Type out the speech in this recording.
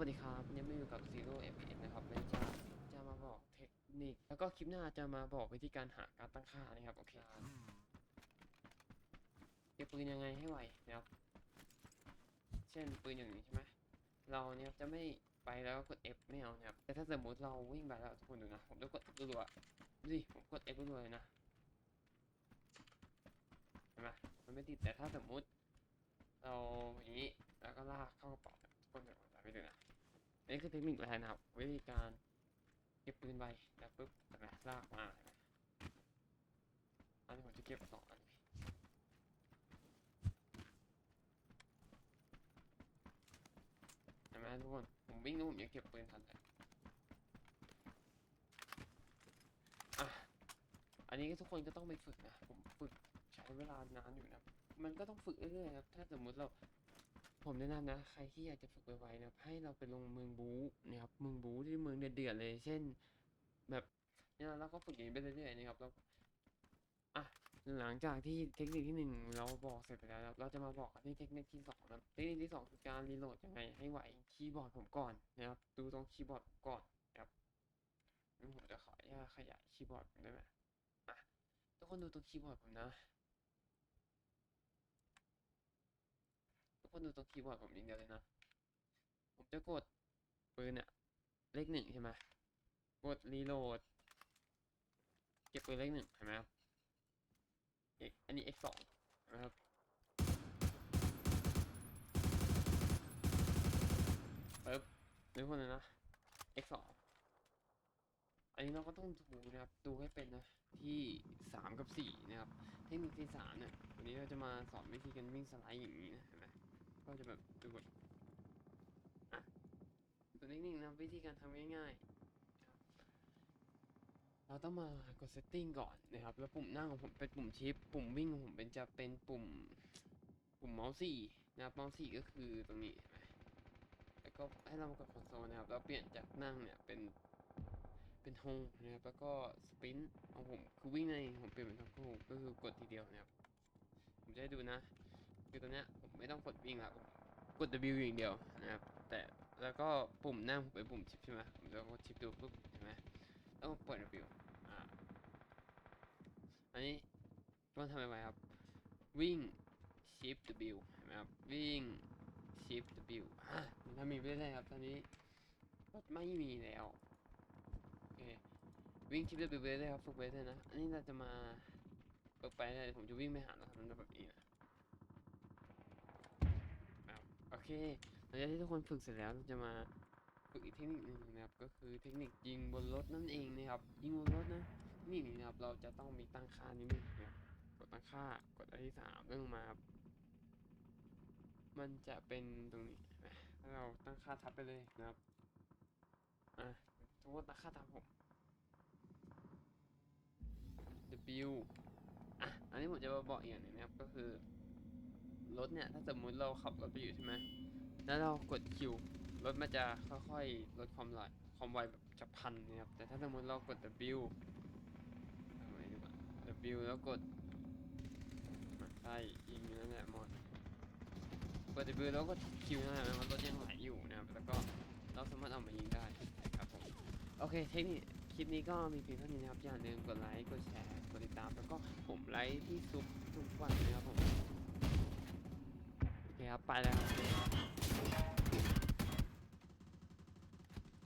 วัสดีครับวันนี้มาอยู่กับ Zero FPS นะครับและจะจะมาบอกเทคนิค แล้วก็คลิปหน้าจะมาบอกวิธีการหาการตั้งค่านะครับ โอเคเก็บปืนยังไงให้ไวนะครับ เช่นปืนอย่างนี้ใช่ไหมเราเนี่ยจะไม่ไปแล้วกด F ไม่เอานะครับ แต่ถ้าสมมติเราวิ่งไปแล้วทุกคนดูนะ ผมจะกด F รัวๆดูดิผมกด F รัวๆเลยนะเห็นไหมมันไม่ติดแต่ถ้าสมมุติเราอย่างนี้แล้วก็ลากเข้ากระเป๋าทุกคนจะทำไปดูน นี่คือเทคนิคแรกนะครับ วิธีการเก็บปืนไปแล้วปุ๊บแต่ละลากมาอันนี้ผมจะเก็บสองอันนี้เห็นไหมทุกคน ผมวิ่งแล้วผมยังเก็บปืนทันเลยอะ อันนี้ก็ทุกคนก็ต้องไปฝึกนะ ผมฝึกใช้เวลานานอยู่นะ มันก็ต้องฝึกเรื่อยๆครับ ถ้าสมมุติเรา ผมแนะนำนะ ใครที่อยากจะฝึกไวๆนะครับให้เราไปลงเมืองบู๊นะครับเมืองบู๊ที่เมืองเดือดๆเลย เช่น แบบเนี่ยเราก็ฝึกอย่างนี้ไปเรื่อยๆนะครับแล้วอะหลังจากที่เทคนิคที่หนึ่งเราบอกเสร็จไปแล้วนะครับเราจะมาบอกกันที่เทคนิคที่สองนะเทคนิคที่สองคือการรีโหลดยังไงให้ไหวคีย์บอร์ดผมก่อนนะครับ ดูตรงคีย์บอร์ดผมก่อนครับงั้นผมจะขออนุญาตขยายคีย์บอร์ดผมได้ไหมอะทุกคนดูตรงคีย์บอร์ดผมนะ ทุก คนดูตรงคีย์บอร์ดผมอย่างเดียวเลยนะ ผมจะกดปืนเนี่ยเลขหนึ่งใช่ไหมกดรีโหลด เก็บปืนเลขหนึ่งเห็นไหมครับอันนี้ x สองนะครับปึ๊บทุกคนเลยนะ x สองอันนี้เราก็ต้องดูนะครับ ดูให้เป็นนะ ที่สามกับสี่นะครับ เทคนิคที่สามเนี่ย วันนี้เราจะมาสอนวิธีการวิ่งสไลด์อย่างนี้นะเห็นไหม ก็จะแบบดูแบบอะตัวนิ่งๆนะวิธีการทำง่ายๆ เราต้องมากด setting ก่อนนะครับ แล้วปุ่มหน้าของผมเป็นปุ่มชิป ปุ่มวิ่งของผมเป็นจะเป็นปุ่ม ปุ่มเมาส์สี่นะครับเมาส์สี่ก็คือตรงนี้เห็นไหมแล้วก็ให้เรามากดคอนโซลนะครับ แล้วเปลี่ยนจากนั่งเนี่ยเป็นเป็นโฮมนะครับแล้วก็สปินของผมคือวิ่งในผมเปลี่ยนเป็นทางโฮมก็คือกดทีเดียวนะครับ ผมจะให้ดูนะ คือตอนเนี้ยผมไม่ต้องกดวิ่งละผมกด W อย่างเดียวนะครับ แต่แล้วก็ปุ่มหน้าผมเป็นปุ่มชิปใช่ไหมผมจะกดชิปดูปุ๊บเห็นไหมแล้วก็เปิด W อ่าอันนี้ต้องทำยังไงครับ วิ่ง shift W เห็นไหมครับ วิ่ง shift W อ่ามันทำมีไปได้ครับตอนนี้รถไม่มีแล้วโอเควิ่ง shift W ไปได้ครับฝึกไปได้นะ อันนี้เราจะมาฝึกไปได้ผมจะวิ่งไปหาเราทำแบบนี้นะ โอ เคหลังจากที่ทุกคนฝึกเสร็จแล้วเราจะมาฝึกอีกเทคนิคหนึ่งนะครับก็คือเทคนิคยิงบนรถนั่นเองนะครับยิงบนรถนะนี่นะครับเราจะต้องมีตั้งค่านิดนึงนะครับกดตั้งค่ากดอันที่สามเรื่องมาครับมันจะเป็นตรงนี้นไหมถ้าเราตั้งค่าทับไปเลยนะครับอะสมมติตั้งค่าทับผม W อะอันนี้ผมจะมาบอกอีกอย่างนึงนะครับก็คือ รถเนี่ย ถ้าสมมุติเราขับรถไปอยู่ใช่ไหมแล้วเรากดคิวรถมันจะค่อยๆลดความไวความไวแบบจะพันนะครับ แต่ถ้าสมมุติเรากด W เอาไว้ดีกว่า W แล้วกดใช่ยิงอยู่นั่นแหละหมดกด W แล้วก็คิวนั่นแหละมันรถยังไหลอยู่นะครับ แล้วก็เราสามารถเอามายิงได้ครับผม โอเค เทคนิคคลิปนี้ก็มีเพียงเท่านี้นะครับ อย่าลืมกดไลค์ กดแชร์ กดติดตาม แล้วก็ผมไลค์ที่ซุปทุกวัน ครับ ไปแล้วครับ